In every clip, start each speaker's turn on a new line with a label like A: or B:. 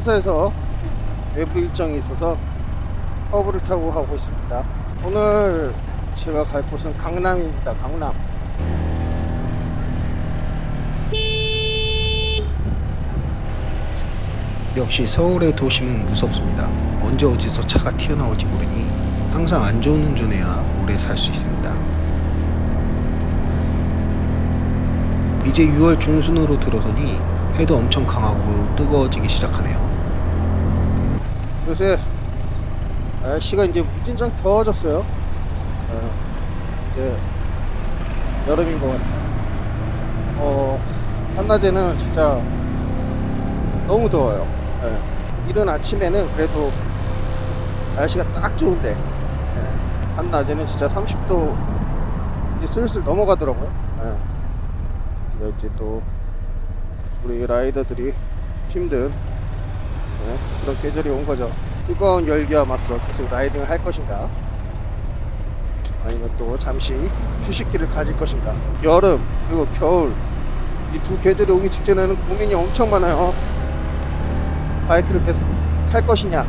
A: 회사에서 외부 일정이 있어서 허브를 타고 가고 있습니다. 오늘 제가 갈 곳은 강남입니다. 강남.
B: 역시 서울의 도심은 무섭습니다. 언제 어디서 차가 튀어나올지 모르니 항상 안 좋은 운전해야 오래 살 수 있습니다. 이제 6월 중순으로 들어서니 해도 엄청 강하고 뜨거워지기 시작하네요.
A: 요새 날씨가 이제 무진장 더워졌어요. 어, 이제 여름인 것 같아요. 어, 한낮에는 진짜 너무 더워요. 예. 이른 아침에는 그래도 날씨가 딱 좋은데 예. 한낮에는 진짜 30도 이제 슬슬 넘어가더라고요. 예. 이제 또 우리 라이더들이 힘든 네, 그런 계절이 온 거죠. 뜨거운 열기와 맞서 계속 라이딩을 할 것인가? 아니면 또 잠시 휴식기를 가질 것인가? 여름 그리고 겨울 이 두 계절이 오기 직전에는 고민이 엄청 많아요. 바이크를 계속 탈 것이냐?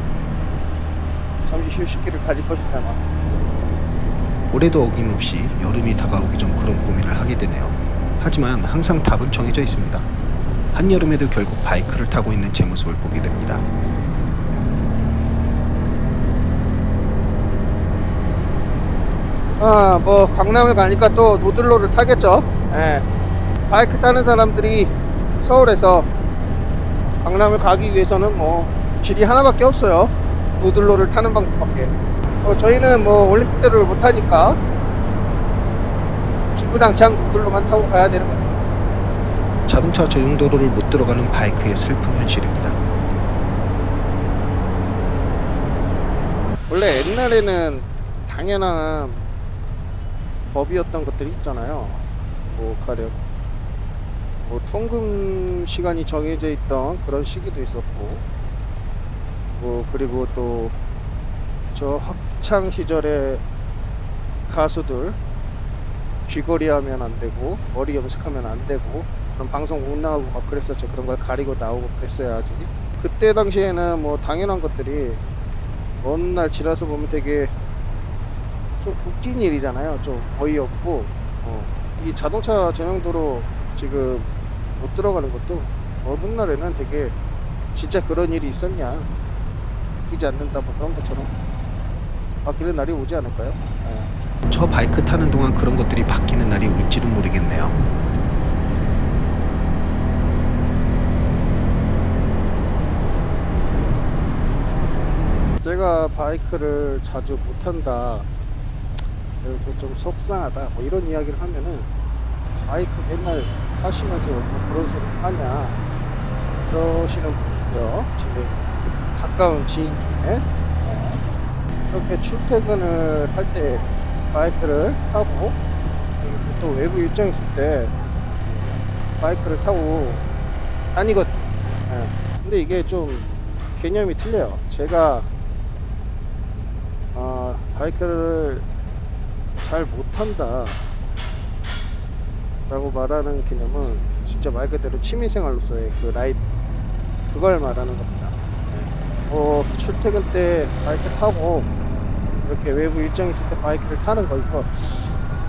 A: 잠시 휴식기를 가질 것이냐? 막.
B: 올해도 어김없이 여름이 다가오기 전 그런 고민을 하게 되네요. 하지만 항상 답은 정해져 있습니다. 한여름에도 결국 바이크를 타고 있는 제 모습을 보게 됩니다.
A: 아, 뭐 강남을 가니까 또 노들로를 타겠죠. 예. 바이크 타는 사람들이 서울에서 강남을 가기 위해서는 뭐 길이 하나밖에 없어요. 노들로를 타는 방법밖에. 어, 저희는 뭐 올림픽대로를 못 타니까 주구장창 노들로만 타고 가야 되는 거죠.
B: 자동차 전용도로를 못 들어가는 바이크의 슬픈 현실입니다.
A: 원래 옛날에는 당연한 법이었던 것들이 있잖아요. 뭐 가령 뭐 통금 시간이 정해져 있던 그런 시기도 있었고, 뭐 그리고 또 저 학창 시절에 가수들 귀걸이 하면 안 되고 머리 염색하면 안 되고 그런 방송 못 나오고 막 그랬었죠. 그런 걸 가리고 나오고 그랬어야지. 그때 당시에는 뭐 당연한 것들이 어느 날 지나서 보면 되게 좀 웃긴 일이잖아요. 좀 어이없고 어. 이 자동차 전용도로 지금 못 들어가는 것도 어느 날에는 되게 진짜 그런 일이 있었냐 웃기지 않는다 뭐 그런 것처럼 바뀌는 날이 오지 않을까요? 예.
B: 저 바이크 타는 동안 그런 것들이 바뀌는 날이 올지는 모르겠네요.
A: 바이크를 자주 못 탄다. 그래서 좀 속상하다. 뭐 이런 이야기를 하면은 바이크 맨날 타시면서 뭐 그런 소리 하냐. 그러시는 분이 있어요. 지금 가까운 지인 중에. 어, 이렇게 출퇴근을 할 때 바이크를 타고 그리고 또 외부 일정 있을 때 바이크를 타고 다니거든요. 예. 근데 이게 좀 개념이 틀려요. 제가 아, 바이크를 잘 못한다. 라고 말하는 개념은 진짜 말 그대로 취미생활로서의 그 라이딩 그걸 말하는 겁니다. 네. 뭐 출퇴근 때 바이크 타고 이렇게 외부 일정 있을 때 바이크를 타는 거 이거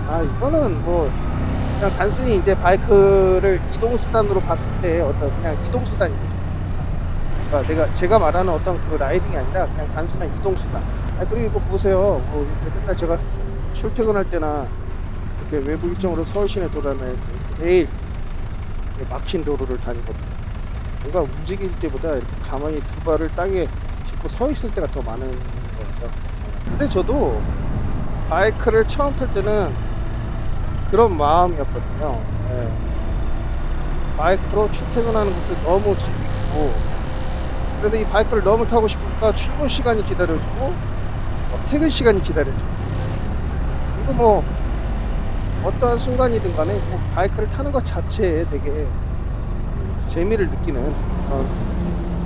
A: 아 이거는 뭐 그냥 단순히 이제 바이크를 이동수단으로 봤을 때 어떤 그냥 이동수단입니다. 그러니까 내가 제가 말하는 어떤 그 라이딩이 아니라 그냥 단순한 이동수단 아 그리고 보세요. 뭐 맨날 제가 출퇴근할 때나 이렇게 외부 일정으로 서울 시내 돌아다닐 때 매일 막힌 도로를 다니거든요. 뭔가 움직일 때보다 이렇게 가만히 두 발을 땅에 짚고 서 있을 때가 더 많은 것 같아요. 근데 저도 바이크를 처음 탈 때는 그런 마음이었거든요. 예. 바이크로 출퇴근하는 것도 너무 재밌고 그래서 이 바이크를 너무 타고 싶으니까 출근 시간이 기다려지고 뭐 퇴근 시간이 기다려지고 이거 뭐 어떠한 순간이든 간에 뭐 바이크를 타는 것 자체에 되게 재미를 느끼는 그런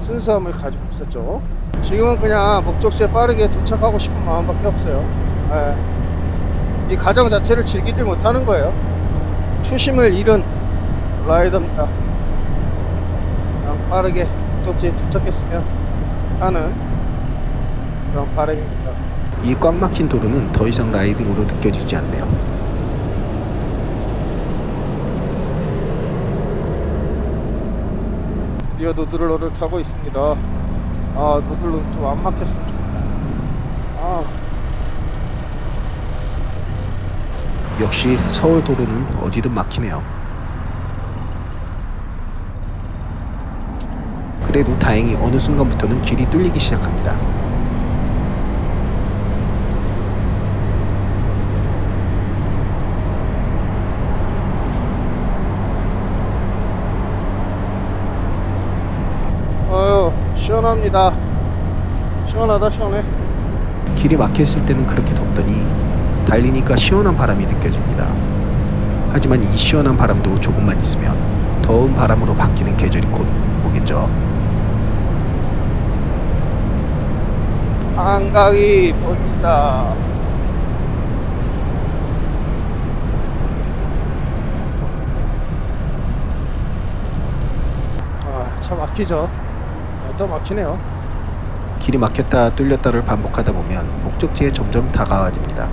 A: 순수함을 가지고 있었죠. 지금은 그냥 목적지에 빠르게 도착하고 싶은 마음밖에 없어요. 예. 이 과정 자체를 즐기질 못하는 거예요. 초심을 잃은 라이더입니다. 그냥 빠르게 목적지에 도착했으면 하는 그런 바람입니다.
B: 이 꽉 막힌 도로는 더 이상 라이딩으로 느껴지지 않네요.
A: 드디어 노들러를 타고 있습니다. 아 노들러 좀안 막혔으면 좋겠다. 아
B: 역시 서울 도로는 어디든 막히네요. 그래도 다행히 어느 순간부터는 길이 뚫리기 시작합니다.
A: 어휴 시원합니다. 시원하다 시원해.
B: 길이 막혀있을 때는 그렇게 덥더니 달리니까 시원한 바람이 느껴집니다. 하지만 이 시원한 바람도 조금만 있으면 더운 바람으로 바뀌는 계절이 곧 오겠죠.
A: 한강이 보인다. 아, 차 막히죠. 아, 또 막히네요.
B: 길이 막혔다 뚫렸다를 반복하다 보면 목적지에 점점 다가와집니다.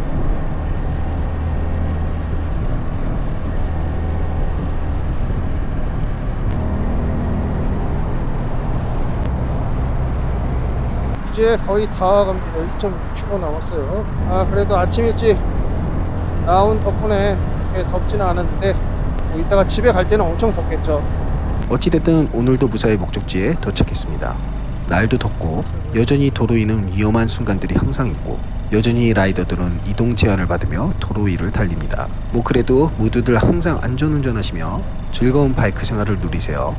A: 이제 거의 다 갑니다. 1.6km 남았어요. 아, 그래도 아침 일찍 나온 덕분에 덥지는 않았는데, 뭐 이따가 집에 갈 때는 엄청 덥겠죠.
B: 어찌됐든 오늘도 무사히 목적지에 도착했습니다. 날도 덥고 여전히 도로 위는 위험한 순간들이 항상 있고 여전히 라이더들은 이동 제한을 받으며 도로 위를 달립니다. 뭐 그래도 모두들 항상 안전운전하시며 즐거운 바이크 생활을 누리세요.